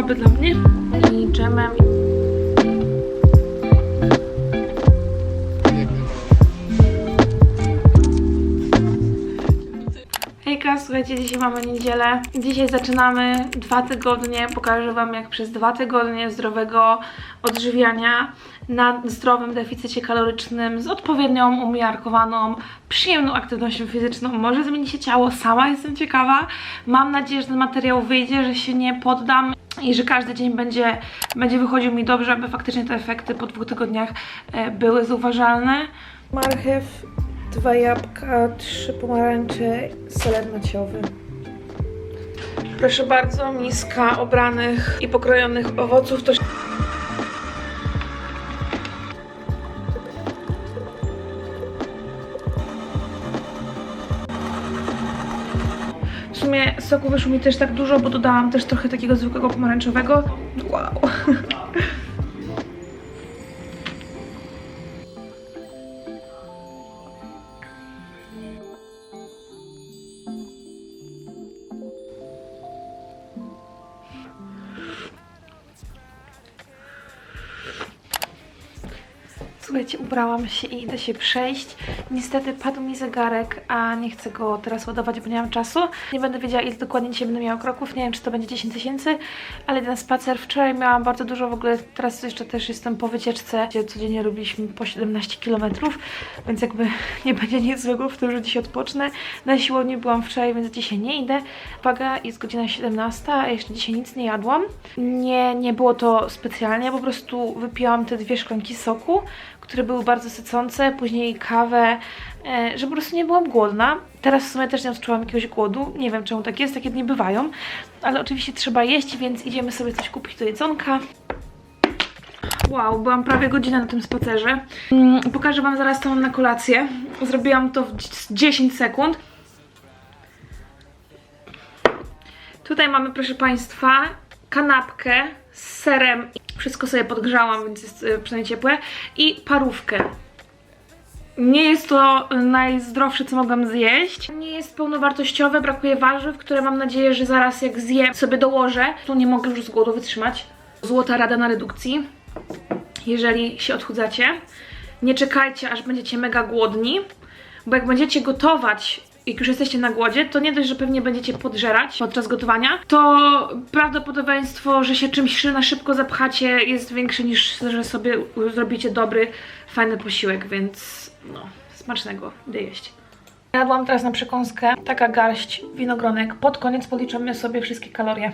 słabe dla mnie. I dżemem. Hejka, słuchajcie, dzisiaj mamy niedzielę. Dzisiaj zaczynamy dwa tygodnie. Pokażę Wam, jak przez dwa tygodnie zdrowego odżywiania na zdrowym deficycie kalorycznym z odpowiednią, umiarkowaną, przyjemną aktywnością fizyczną może zmieni się ciało. Sama jestem ciekawa. Mam nadzieję, że ten materiał wyjdzie, że się nie poddam i że każdy dzień będzie, będzie wychodził mi dobrze, aby faktycznie te efekty po dwóch tygodniach e, były zauważalne. Marchew, dwa jabłka, trzy pomarańcze, seler naciowy. Proszę bardzo, miska obranych i pokrojonych owoców to sumie soku wyszło mi też tak dużo, bo dodałam też trochę takiego zwykłego pomarańczowego. Wow. Ubrałam się i idę się przejść. Niestety padł mi zegarek, a nie chcę go teraz ładować, bo nie mam czasu. Nie będę wiedziała, ile dokładnie dzisiaj będę miała kroków. Nie wiem, czy to będzie 10 tysięcy, ale ten spacer wczoraj miałam bardzo dużo. W ogóle teraz jeszcze też jestem po wycieczce, gdzie codziennie robiliśmy po 17 km, więc jakby nie będzie nic złego w tym, że dzisiaj odpocznę. Na siłowni byłam wczoraj, więc dzisiaj nie idę. Uwaga, jest godzina 17, a jeszcze dzisiaj nic nie jadłam. Nie, nie było to specjalnie, po prostu wypiłam te dwie szklanki soku, które były bardzo sycące, później kawę, e, że po prostu nie byłam głodna. Teraz w sumie też nie odczułam jakiegoś głodu. Nie wiem, czemu tak jest, takie dni bywają, ale oczywiście trzeba jeść, więc idziemy sobie coś kupić do jedzonka. Wow, byłam prawie godzinę na tym spacerze. Mm, Pokażę Wam zaraz, co mam na kolację. Zrobiłam to w 10 sekund. Tutaj mamy, proszę Państwa, kanapkę z serem. Wszystko sobie podgrzałam, więc jest y, przynajmniej ciepłe. I parówkę. Nie jest to najzdrowsze, co mogłam zjeść. Nie jest pełnowartościowe, brakuje warzyw, które mam nadzieję, że zaraz jak zjem sobie dołożę. Tu nie mogę już z głodu wytrzymać. Złota rada na redukcji. Jeżeli się odchudzacie, nie czekajcie, aż będziecie mega głodni, bo jak będziecie gotować jak już jesteście na głodzie, to nie dość, że pewnie będziecie podżerać podczas gotowania, to prawdopodobieństwo, że się czymś na szybko zapchacie jest większe niż, że sobie zrobicie dobry, fajny posiłek, więc no, smacznego, idę jeść. Jadłam teraz na przekąskę taka garść winogronek. Pod koniec policzymy sobie wszystkie kalorie.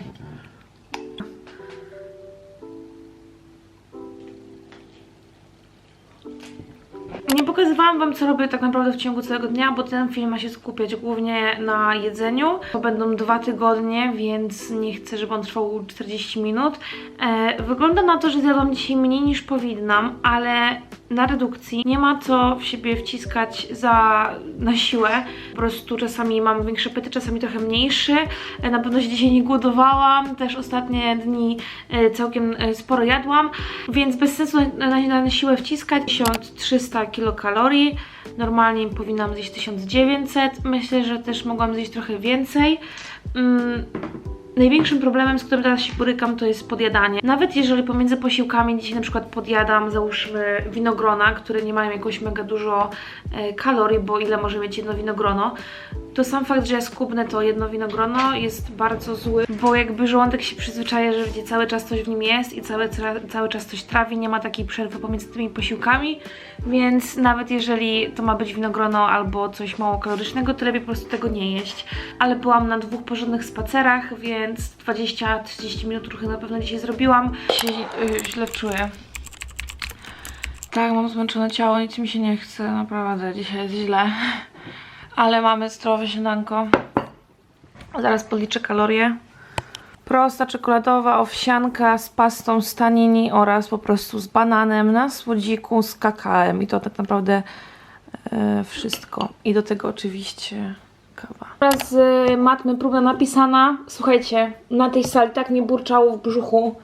Pokazywałam Wam, co robię tak naprawdę w ciągu całego dnia, bo ten film ma się skupiać głównie na jedzeniu. To będą dwa tygodnie, więc nie chcę, żeby on trwał 40 minut. E, wygląda na to, że zjadłam dzisiaj mniej niż powinnam, ale na redukcji nie ma co w siebie wciskać za, na siłę. Po prostu czasami mam większe pyty, czasami trochę mniejszy. E, Na pewno się dzisiaj nie głodowałam, też ostatnie dni e, całkiem e, sporo jadłam, więc bez sensu na, na, na siłę wciskać. 1300 kilokalorii, normalnie powinnam zjeść 1900, myślę, że też mogłam zjeść trochę więcej. Mm, Największym problemem, z którym teraz się borykam, to jest podjadanie. Nawet jeżeli pomiędzy posiłkami dzisiaj na przykład podjadam, załóżmy winogrona, które nie mają jakoś mega dużo e, kalorii, bo ile może mieć jedno winogrono, to sam fakt, że ja skubnę to jedno winogrono jest bardzo zły, bo jakby żołądek się przyzwyczaja, że wiecie, cały czas coś w nim jest i cały, cały czas coś trawi, nie ma takiej przerwy pomiędzy tymi posiłkami, więc nawet jeżeli to ma być winogrono albo coś mało kalorycznego, to lepiej po prostu tego nie jeść. Ale byłam na dwóch porządnych spacerach, więc 20-30 minut ruchy na pewno dzisiaj zrobiłam. Się yy, źle czuję. Tak, mam zmęczone ciało, nic mi się nie chce, naprawdę, dzisiaj jest źle. Ale mamy zdrowe śniadanko. Zaraz policzę kalorie. Prosta czekoladowa owsianka z pastą z tanini oraz po prostu z bananem na słodziku z kakałem. I to tak naprawdę e, wszystko. I do tego oczywiście kawa. Teraz y, matmy próba napisana. Słuchajcie, na tej sali tak mi burczało w brzuchu,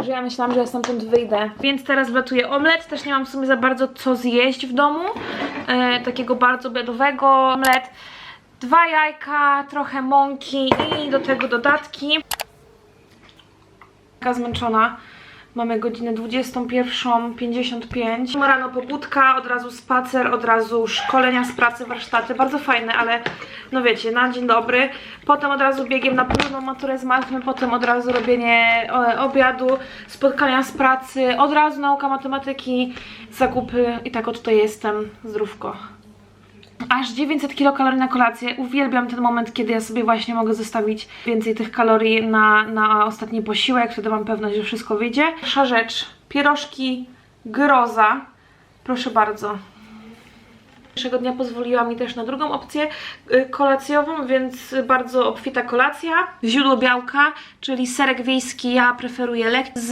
że ja myślałam, że ja stamtąd wyjdę. Więc teraz wlatuję omlet. Też nie mam w sumie za bardzo co zjeść w domu. E, takiego bardzo obiadowego. Omlet. Dwa jajka, trochę mąki i do tego dodatki. Taka zmęczona. Mamy godzinę 21.55. Rano pobudka, od razu spacer, od razu szkolenia z pracy, warsztaty. Bardzo fajne, ale no wiecie, na dzień dobry. Potem od razu biegiem na pełną maturę z matmy, potem od razu robienie e, obiadu, spotkania z pracy, od razu nauka matematyki, zakupy i tak o tutaj jestem, zdrówko. Aż 900 kilokalorii na kolację. Uwielbiam ten moment, kiedy ja sobie właśnie mogę zostawić więcej tych kalorii na, na ostatni posiłek. Wtedy mam pewność, że wszystko wyjdzie. Pierwsza rzecz. Pierożki groza. Proszę bardzo. Pierwszego dnia pozwoliła mi też na drugą opcję y, kolacjową, więc bardzo obfita kolacja. Źródło białka, czyli serek wiejski, ja preferuję lek z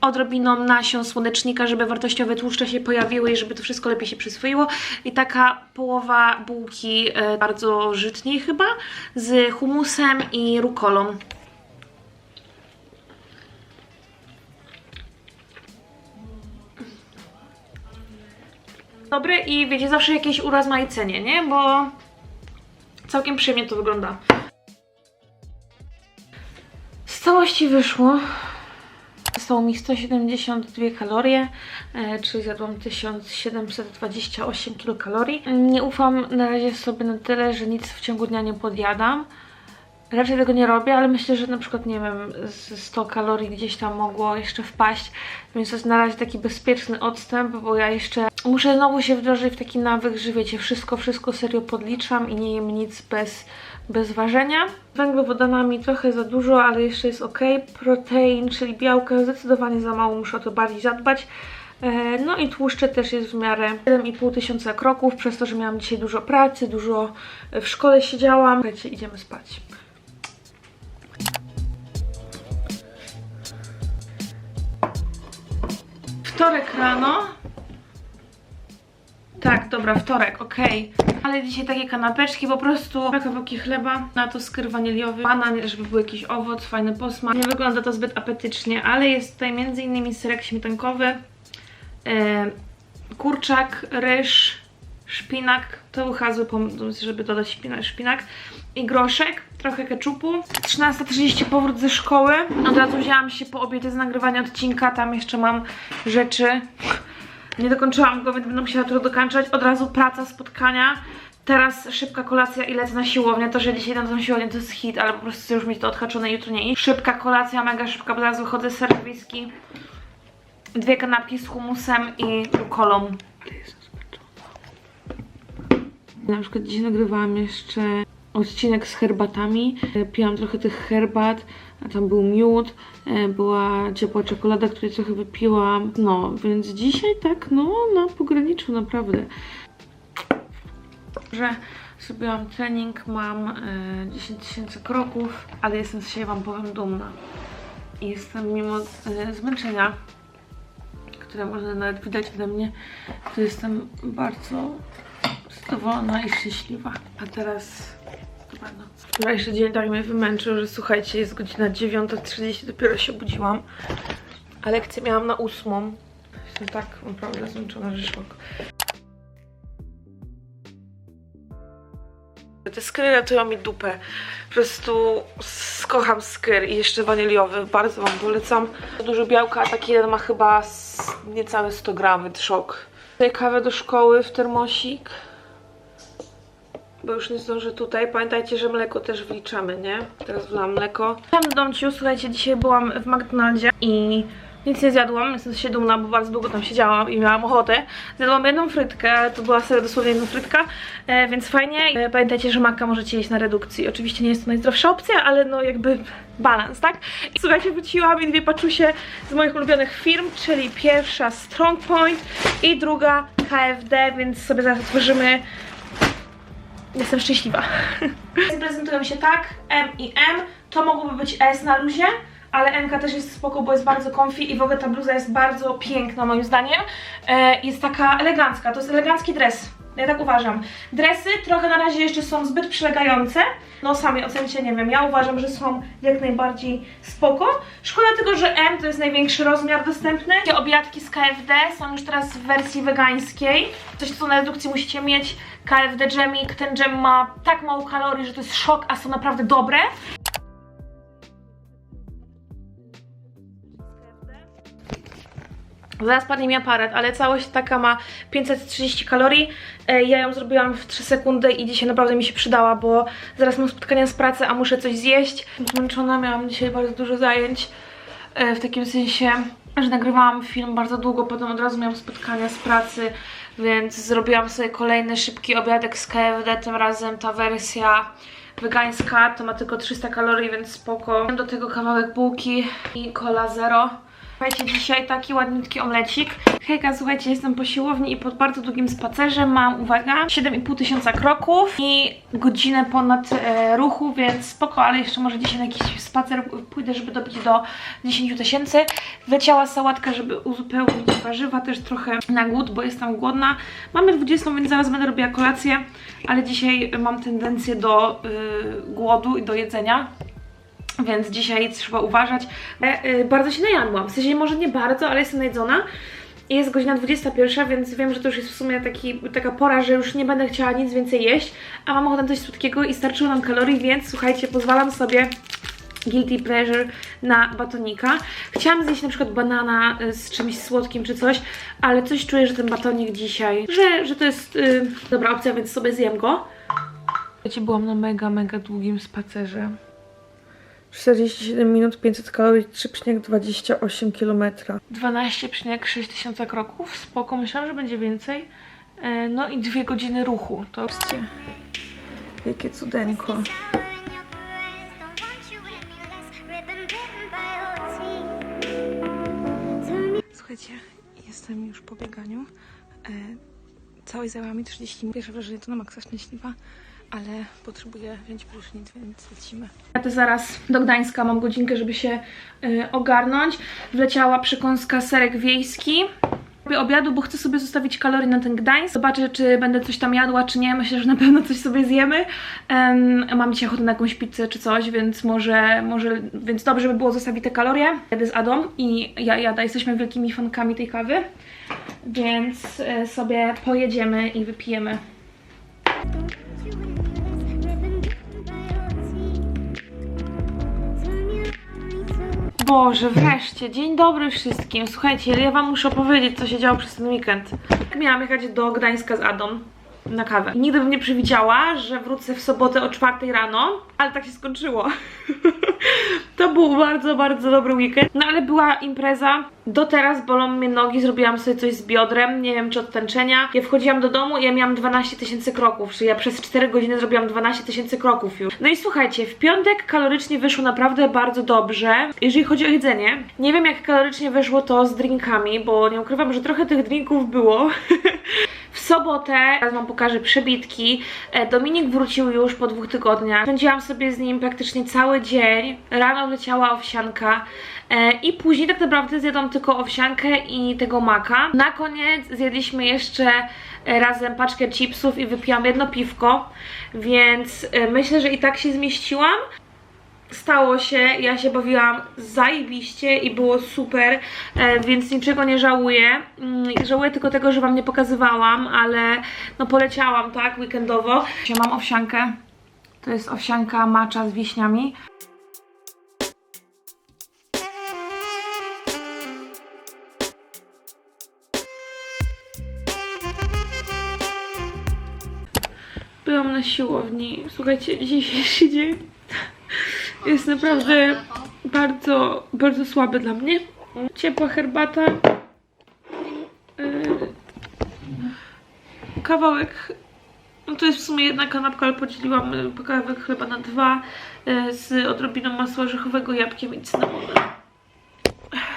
odrobiną nasion słonecznika, żeby wartościowe tłuszcze się pojawiły i żeby to wszystko lepiej się przyswoiło. I taka połowa bułki y, bardzo żytniej chyba, z humusem i rukolą. Dobry i wiecie, zawsze jakieś urozmaicenie, nie? Bo całkiem przyjemnie to wygląda. Z całości wyszło. Zostało mi 172 kalorie, e, czyli zjadłam 1728 kilokalorii. Nie ufam na razie sobie na tyle, że nic w ciągu dnia nie podjadam. Raczej tego nie robię, ale myślę, że na przykład, nie wiem, z 100 kalorii gdzieś tam mogło jeszcze wpaść, więc to jest na razie taki bezpieczny odstęp, bo ja jeszcze muszę znowu się wdrożyć w taki nawyk, że wiecie, wszystko, wszystko serio podliczam i nie jem nic bez, bez ważenia. Węglowodanami trochę za dużo, ale jeszcze jest ok. Protein, czyli białka zdecydowanie za mało, muszę o to bardziej zadbać. E, No i tłuszcze też jest w miarę 7,5 tysiąca kroków, przez to, że miałam dzisiaj dużo pracy, dużo w szkole siedziałam. Słuchajcie, idziemy spać. Wtorek rano. Tak, dobra, wtorek, okej. Ale dzisiaj takie kanapeczki, po prostu kawałki chleba, na to skyr waniliowy, banan, żeby był jakiś owoc, fajny posmak. Nie wygląda to zbyt apetycznie, ale jest tutaj m.in. serek śmietankowy, e, kurczak, ryż, szpinak, to pomysł, żeby dodać szpinak i groszek, trochę keczupu. 13.30 powrót ze szkoły. Od razu wzięłam się po obiedzie z nagrywania odcinka, tam jeszcze mam rzeczy. Nie dokończyłam go, więc będę musiała to dokończać. Od razu praca, spotkania. Teraz szybka kolacja i lecę na siłownię. To, że dzisiaj na tą siłownię to jest hit, ale po prostu chcę już mieć to odhaczone, jutro nie. I szybka kolacja, mega szybka, bo zaraz wychodzę z serwiski. Dwie kanapki z humusem i rukolą. Na przykład dzisiaj nagrywałam jeszcze odcinek z herbatami. E, Piłam trochę tych herbat, a tam był miód, e, była ciepła czekolada, której trochę wypiłam. No, więc dzisiaj tak, no, na pograniczu naprawdę. Że zrobiłam trening, mam e, 10 tysięcy kroków, ale jestem z siebie, wam powiem, dumna. I jestem mimo e, zmęczenia, które można nawet widać ode mnie, to jestem bardzo zadowolona i szczęśliwa. A teraz chyba no. Wczorajszy dzień tak mnie wymęczył, że słuchajcie, jest godzina 9.30, dopiero się obudziłam. A lekcję miałam na ósmą. Jestem tak naprawdę zmęczona, że szok. Te skry ratują mi dupę. Po prostu skocham skyr i jeszcze waniliowy. Bardzo wam polecam. Dużo białka, a taki jeden ma chyba niecałe 100 gram, szok. Tutaj kawę do szkoły w termosik. Bo już nie zdążę tutaj. Pamiętajcie, że mleko też wliczamy, nie? Teraz wlałam mleko. Tam do domciu, słuchajcie, dzisiaj byłam w McDonaldzie i nic nie zjadłam. Jestem się dumna, bo bardzo długo tam siedziałam i miałam ochotę. Zjadłam jedną frytkę, to była serio dosłownie jedna frytka, e, więc fajnie. E, pamiętajcie, że maka możecie jeść na redukcji. Oczywiście nie jest to najzdrowsza opcja, ale no jakby balans, tak? I słuchajcie, wróciłam i dwie paczusie z moich ulubionych firm, czyli pierwsza Strong Point i druga KFD, więc sobie zaraz otworzymy Jestem szczęśliwa. Prezentują się tak, M i M. To mogłoby być S na luzie, ale MK też jest spoko, bo jest bardzo comfy i w ogóle ta bluza jest bardzo piękna moim zdaniem. E, jest taka elegancka, to jest elegancki dres. Ja tak uważam. Dresy trochę na razie jeszcze są zbyt przylegające. No sami ocencie, nie wiem, ja uważam, że są jak najbardziej spoko. Szkoda tylko, że M to jest największy rozmiar dostępny. Takie obiadki z KFD są już teraz w wersji wegańskiej. Coś, co na redukcji musicie mieć. KFD dżemik. Ten dżem ma tak mało kalorii, że to jest szok, a są naprawdę dobre. Zaraz padnie mi aparat, ale całość taka ma 530 kalorii. E, Ja ją zrobiłam w 3 sekundy i dzisiaj naprawdę mi się przydała, bo zaraz mam spotkania z pracy, a muszę coś zjeść. Zmęczona, miałam dzisiaj bardzo dużo zajęć. E, W takim sensie, że nagrywałam film bardzo długo, potem od razu miałam spotkania z pracy, więc zrobiłam sobie kolejny szybki obiadek z KFD, tym razem ta wersja wegańska, to ma tylko 300 kalorii, więc spoko. Do tego kawałek bułki i cola zero. Słuchajcie, dzisiaj taki ładniutki omlecik. Hejka, słuchajcie, jestem po siłowni i po bardzo długim spacerze mam, uwaga, 7,5 tysiąca kroków i godzinę ponad e, ruchu, więc spoko, ale jeszcze może dzisiaj na jakiś spacer pójdę, żeby dobić do 10 tysięcy. Wleciała sałatka, żeby uzupełnić warzywa, też trochę na głód, bo jestem głodna. Mamy 20, więc zaraz będę robiła kolację, ale dzisiaj mam tendencję do y, głodu i do jedzenia. Więc dzisiaj trzeba uważać. E, e, bardzo się najadłam. W sensie może nie bardzo, ale jestem najedzona. Jest godzina 21, więc wiem, że to już jest w sumie taki, taka pora, że już nie będę chciała nic więcej jeść, a mam ochotę coś słodkiego i starczyło nam kalorii, więc słuchajcie, pozwalam sobie guilty pleasure na batonika. Chciałam zjeść na przykład banana y, z czymś słodkim czy coś, ale coś czuję, że ten batonik dzisiaj, że, że to jest y, dobra opcja, więc sobie zjem go. Byłam na mega, mega długim spacerze. 47 minut, 500 kalorii, 3,28 km. 12,6 tysiąca kroków, spoko, myślałam, że będzie więcej. E, No i dwie godziny ruchu, to jest jakie cudeńko. Słuchajcie, jestem już po bieganiu. E, całej zajęła mi 30 minut. Pierwsze wrażenie to na maksa szczęśliwa, ale potrzebuję wziąć prysznic, więc lecimy. Jadę zaraz do Gdańska, mam godzinkę, żeby się e, ogarnąć. Wleciała przekąska serek wiejski. Robię obiadu, bo chcę sobie zostawić kalorie na ten Gdańsk. Zobaczę, czy będę coś tam jadła, czy nie. Myślę, że na pewno coś sobie zjemy. Em, mam dzisiaj ochotę na jakąś pizzę czy coś, więc może, może, więc dobrze by było zostawić te kalorie. Jadę z Adą i ja jada. Jesteśmy wielkimi fankami tej kawy, więc e, sobie pojedziemy i wypijemy. Boże, wreszcie, dzień dobry wszystkim. Słuchajcie, ja wam muszę opowiedzieć, co się działo przez ten weekend. Miałam jechać do Gdańska z Adą na kawę. Nigdy bym nie przewidziała, że wrócę w sobotę o 4 rano, ale tak się skończyło. to był bardzo, bardzo dobry weekend. No ale była impreza. Do teraz bolą mnie nogi, zrobiłam sobie coś z biodrem, nie wiem czy od tęczenia. Ja wchodziłam do domu i ja miałam 12 tysięcy kroków, czyli ja przez 4 godziny zrobiłam 12 tysięcy kroków już. No i słuchajcie, w piątek kalorycznie wyszło naprawdę bardzo dobrze, jeżeli chodzi o jedzenie. Nie wiem jak kalorycznie wyszło to z drinkami, bo nie ukrywam, że trochę tych drinków było. Sobotę, teraz wam pokażę przebitki, e, Dominik wrócił już po dwóch tygodniach. Spędziłam sobie z nim praktycznie cały dzień. Rano leciała owsianka e, i później tak naprawdę zjadłam tylko owsiankę i tego maka. Na koniec zjedliśmy jeszcze razem paczkę chipsów i wypiłam jedno piwko, więc e, myślę, że i tak się zmieściłam. Stało się, ja się bawiłam zajebiście i było super, e, więc niczego nie żałuję. Mm, Żałuję tylko tego, że Wam nie pokazywałam, ale no poleciałam, tak, weekendowo. Ja mam owsiankę, to jest owsianka macza z wiśniami. Byłam na siłowni. Słuchajcie, dzisiejszy dzień jest naprawdę bardzo, bardzo słaby dla mnie. Ciepła herbata. Yy, kawałek. No to jest w sumie jedna kanapka, ale podzieliłam y, kawałek chleba na dwa y, z odrobiną masła orzechowego, jabłkiem i cynamonem.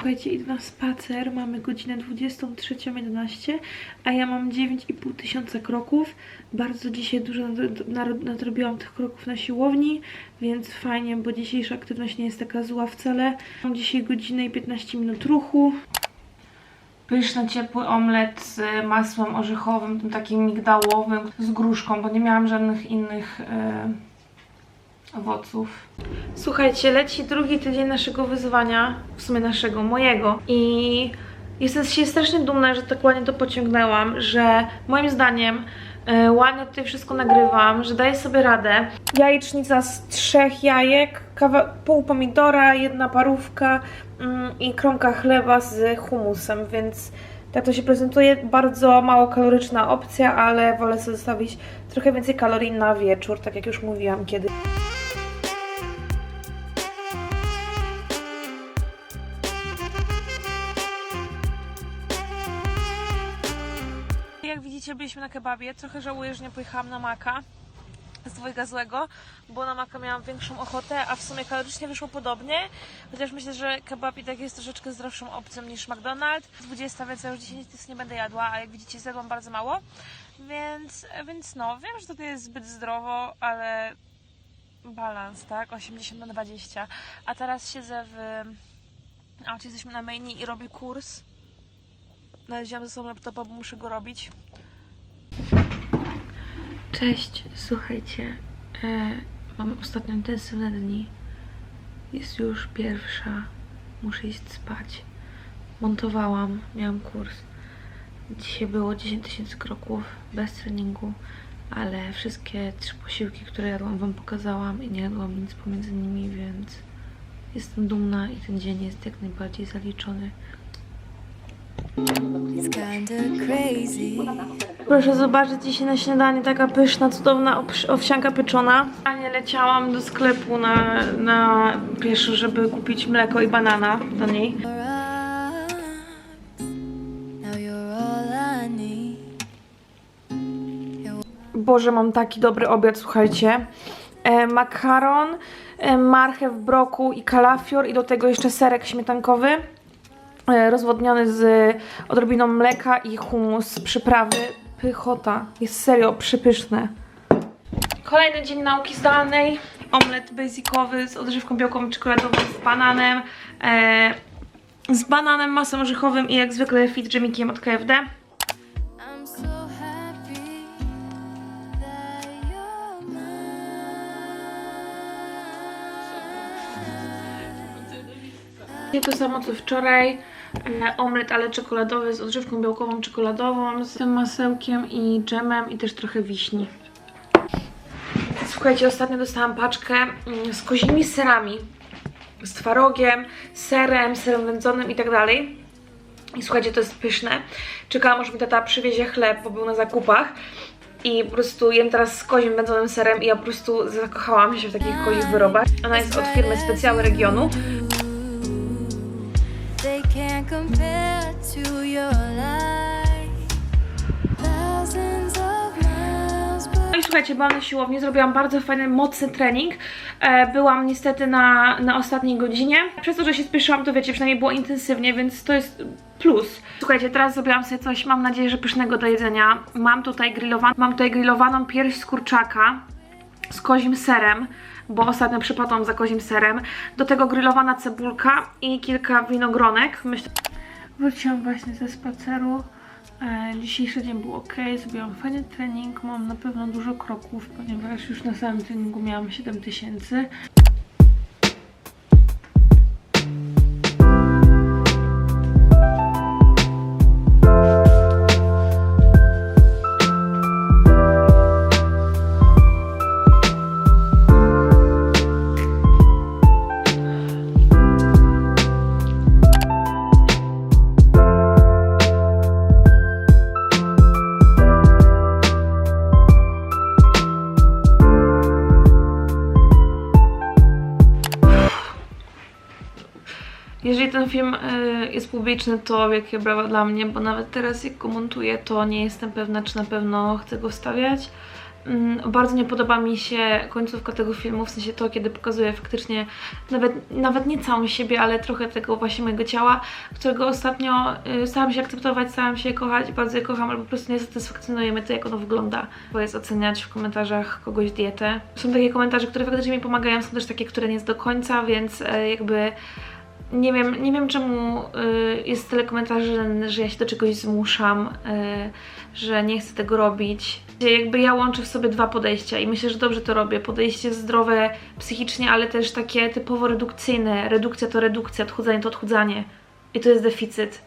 Słuchajcie, idę na spacer, mamy godzinę 23.11, a ja mam 9,5 tysiąca kroków. Bardzo dzisiaj dużo nad- nad- nadrobiłam tych kroków na siłowni, więc fajnie, bo dzisiejsza aktywność nie jest taka zła wcale. Mam dzisiaj godzinę i 15 minut ruchu. Pyszny, ciepły omlet z masłem orzechowym, tym takim migdałowym, z gruszką, bo nie miałam żadnych innych e, owoców. Słuchajcie, leci drugi tydzień naszego wyzwania, w sumie naszego, mojego. I jestem się strasznie dumna, że tak ładnie to pociągnęłam, że moim zdaniem e, ładnie tutaj wszystko nagrywam, że daję sobie radę. Jajecznica z trzech jajek, kawa, pół pomidora, jedna parówka, mm, i kromka chleba z humusem, więc tak to się prezentuje. Bardzo mało kaloryczna opcja, ale wolę sobie zostawić trochę więcej kalorii na wieczór, tak jak już mówiłam kiedyś. Widzicie, byliśmy na kebabie. Trochę żałuję, że nie pojechałam na maka z dwojga złego, bo na maka miałam większą ochotę, a w sumie kalorycznie wyszło podobnie. Chociaż myślę, że kebab i tak jest troszeczkę zdrowszą opcją niż McDonald's. 20, więc ja już 10 nic nie będę jadła, a jak widzicie, zjadłam bardzo mało. Więc, więc no, wiem, że to jest zbyt zdrowo, ale balans, tak? 80 na 20. A teraz siedzę w... A, jesteśmy na mainie i robię kurs. Nawet wziąłem ze sobą laptopa, bo muszę go robić. Cześć, słuchajcie. E, mam ostatnio intensywne dni. Jest już pierwsza. Muszę iść spać. Montowałam, miałam kurs. Dzisiaj było 10 tysięcy kroków bez treningu, ale wszystkie trzy posiłki, które jadłam, Wam pokazałam i nie jadłam nic pomiędzy nimi, więc jestem dumna i ten dzień jest jak najbardziej zaliczony. It's kinda crazy. Proszę zobaczyć dzisiaj na śniadanie taka pyszna, cudowna owsianka pieczona. Nie leciałam do sklepu na, na pieszo, żeby kupić mleko i banana do niej. Boże, mam taki dobry obiad, słuchajcie. E, makaron, e, marchew, brokuł i kalafior i do tego jeszcze serek śmietankowy. E, rozwodniony z odrobiną mleka i humus, przyprawy. Pychota. Jest serio przypyszne. Kolejny dzień nauki zdalnej. Omlet basicowy z odżywką białkową czekoladową, z bananem. E, z bananem, masą orzechowym i jak zwykle fit dżemikiem od KFD. Mine. To samo co wczoraj. E, omlet, ale czekoladowy z odżywką białkową czekoladową, z tym masełkiem i dżemem i też trochę wiśni. Słuchajcie, ostatnio dostałam paczkę mm, z kozimi serami. Z twarogiem, serem, serem wędzonym i tak dalej. I słuchajcie, to jest pyszne. Czekałam, aż mi tata przywiezie chleb, bo był na zakupach. I po prostu jem teraz z kozim wędzonym serem i ja po prostu zakochałam się w takich kozich wyrobach. Ona jest od firmy Specjały Regionu. Słuchajcie, byłam na siłowni, zrobiłam bardzo fajny, mocny trening. E, byłam niestety na, na ostatniej godzinie. Przez to, że się spieszyłam, to wiecie, przynajmniej było intensywnie, więc to jest plus. Słuchajcie, teraz zrobiłam sobie coś, mam nadzieję, że pysznego do jedzenia. Mam tutaj grillowaną, mam tutaj grillowaną pierś z kurczaka z kozim serem, bo ostatnio przypadłam za kozim serem. Do tego grillowana cebulka i kilka winogronek. Myślę... Wróciłam właśnie ze spaceru. E, Dzisiejszy dzień był ok, zrobiłam fajny trening, mam na pewno dużo kroków, ponieważ już na samym treningu miałam 7000. Jeżeli ten film y, jest publiczny, to wielkie brawa dla mnie, bo nawet teraz jak go montuję, to nie jestem pewna, czy na pewno chcę go wstawiać. Mm, Bardzo nie podoba mi się końcówka tego filmu, w sensie to, kiedy pokazuję faktycznie nawet, nawet nie całą siebie, ale trochę tego właśnie mojego ciała, którego ostatnio y, starałam się akceptować, starałam się kochać, bardzo je kocham, ale po prostu nie satysfakcjonuje mnie to, jak ono wygląda. Bo jest oceniać w komentarzach kogoś dietę. Są takie komentarze, które faktycznie mi pomagają, są też takie, które nie jest do końca, więc y, jakby nie wiem, nie wiem czemu y, jest tyle komentarzy, że, ja się do czegoś zmuszam, y, że nie chcę tego robić. Jakby ja łączę w sobie dwa podejścia i myślę, że dobrze to robię. Podejście zdrowe psychicznie, ale też takie typowo redukcyjne. Redukcja to redukcja, odchudzanie to odchudzanie. I to jest deficyt.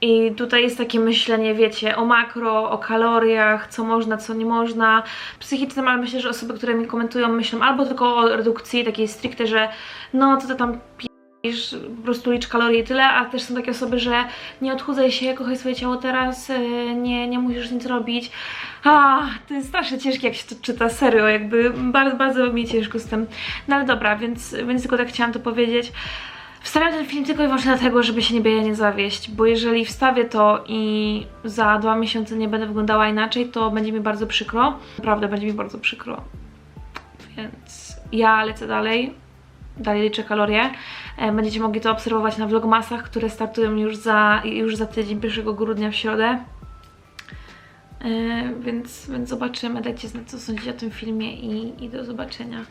I tutaj jest takie myślenie, wiecie, o makro, o kaloriach, co można, co nie można. Psychicznym, ale myślę, że osoby, które mi komentują, myślą albo tylko o redukcji, takiej stricte, że no co to tam Iż po prostu licz kalorie i tyle, a też są takie osoby, że nie odchudzaj się, kochaj swoje ciało teraz, yy, nie, nie musisz nic robić. A, to jest strasznie ciężkie, jak się to czyta, serio, jakby bardzo, bardzo mi ciężko z tym. No ale dobra, więc, więc tylko tak chciałam to powiedzieć. Wstawiam ten film tylko i wyłącznie dlatego, żeby się nie nie zawieść, bo jeżeli wstawię to i za dwa miesiące nie będę wyglądała inaczej, to będzie mi bardzo przykro. Naprawdę będzie mi bardzo przykro. Więc ja lecę dalej. Dalej liczę kalorie. E, Będziecie mogli to obserwować na vlogmasach, które startują już za, już za tydzień, 1 grudnia w środę. E, Więc, więc zobaczymy. Dajcie znać, co sądzicie o tym filmie i, i do zobaczenia.